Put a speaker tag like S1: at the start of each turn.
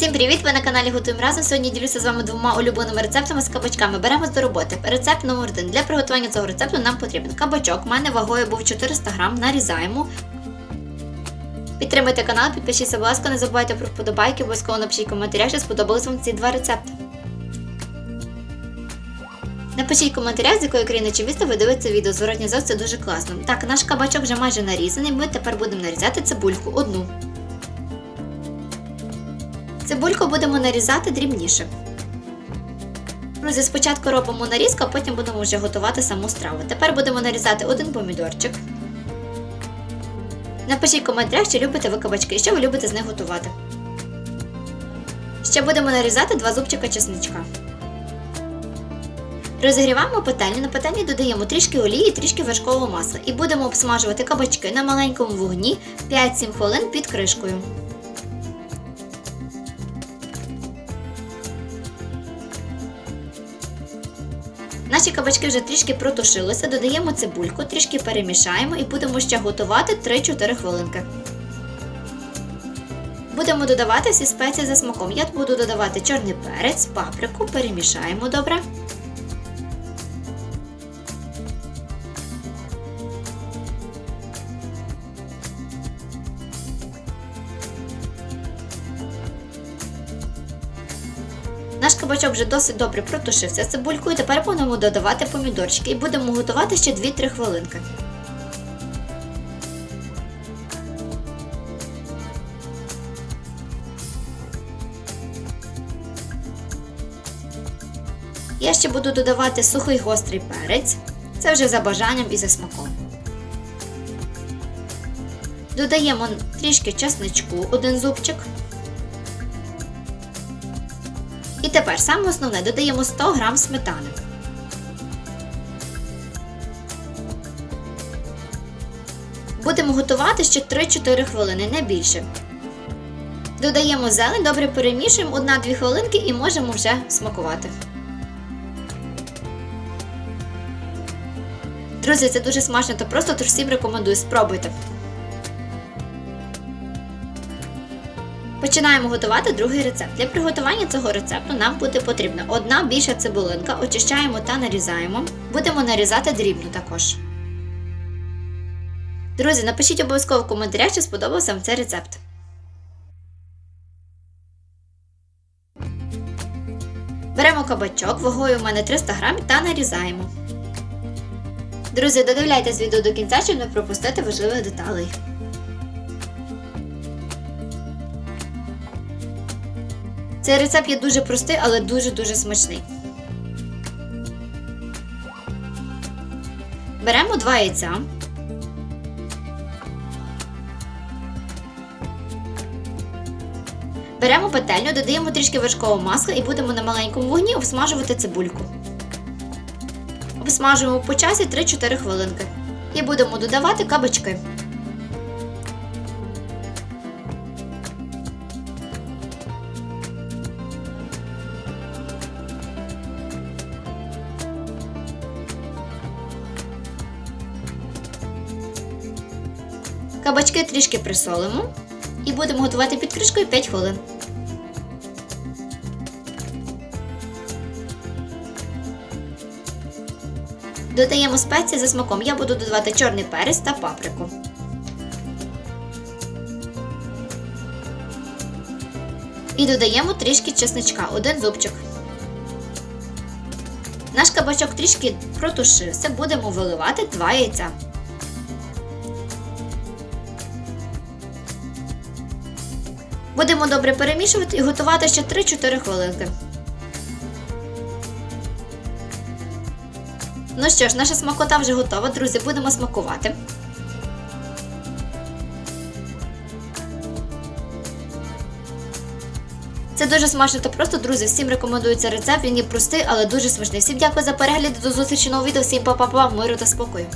S1: Всім привіт! Ви на каналі Готуємо разом. Сьогодні ділюся з вами двома улюбленими рецептами з кабачками. Беремось до роботи. Рецепт номер один. Для приготування цього рецепту нам потрібен кабачок. У мене вагою був 400 грам. Нарізаємо. Підтримуйте канал, підпишіться, будь ласка, не забувайте про вподобайки, обов'язково напишіть коментарях, чи сподобались вам ці два рецепти. Напишіть коментарях, з якої країни чи міста ви дивитеся відео. Зворотня зв'язок це дуже класно. Так, наш кабачок вже майже нарізаний. Ми тепер будемо нарізати цибульку одну. Цибульку будемо нарізати дрібніше. Друзі, спочатку робимо нарізку, а потім будемо вже готувати саму страву. Тепер будемо нарізати один помідорчик. Напишіть в коментарях, чи любите ви кабачки і що ви любите з них готувати. Ще будемо нарізати два зубчика чесничка. Розігріваємо пательню. На пательні додаємо трішки олії, трішки вершкового масла і будемо обсмажувати кабачки на маленькому вогні 5-7 хвилин під кришкою. Наші кабачки вже трішки протушилися, додаємо цибульку, трішки перемішаємо і будемо ще готувати 3-4 хвилинки. Будемо додавати всі спеції за смаком. Я буду додавати чорний перець, паприку, перемішаємо добре. Наш кабачок вже досить добре протушився цибулькою. Тепер будемо додавати помідорчики і будемо готувати ще 2-3 хвилинки. Я ще буду додавати сухий гострий перець. Це вже за бажанням і за смаком. Додаємо трішки чесничку, один зубчик. Тепер саме основне додаємо 100 г сметани. Будемо готувати ще 3-4 хвилини, не більше. Додаємо зелень, добре перемішуємо 1-2 хвилинки і можемо вже смакувати. Друзі, це дуже смачно та просто, тож всім рекомендую, спробуйте. Починаємо готувати другий рецепт. Для приготування цього рецепту нам буде потрібна одна більша цибулинка, очищаємо та нарізаємо. Будемо нарізати дрібно також. Друзі, напишіть обов'язково в коментарях, чи сподобався вам цей рецепт. Беремо кабачок, вагою у мене 300 грам та нарізаємо. Друзі, додивляйтесь відео до кінця, щоб не пропустити важливих деталей. Цей рецепт є дуже простий, але дуже-дуже смачний. Беремо два яйця. Беремо пательню, додаємо трішки вершкового масла і будемо на маленькому вогні обсмажувати цибульку. Обсмажуємо по часі 3-4 хвилинки. І будемо додавати кабачки. Кабачки трішки присолимо і будемо готувати під кришкою 5 хвилин. Додаємо спеції за смаком. Я буду додавати чорний перець та паприку. І додаємо трішки чесничка, один зубчик. Наш кабачок трішки протушився, будемо виливати 2 яйця. Будемо добре перемішувати і готувати ще 3-4 хвилинки. Ну що ж, наша смакота вже готова, друзі, будемо смакувати. Це дуже смачно та просто, друзі. Всім рекомендую цей рецепт. Він є простий, але дуже смачний. Всім дякую за перегляд. До зустрічі нового відео. Всім па-па-па, миру та спокою.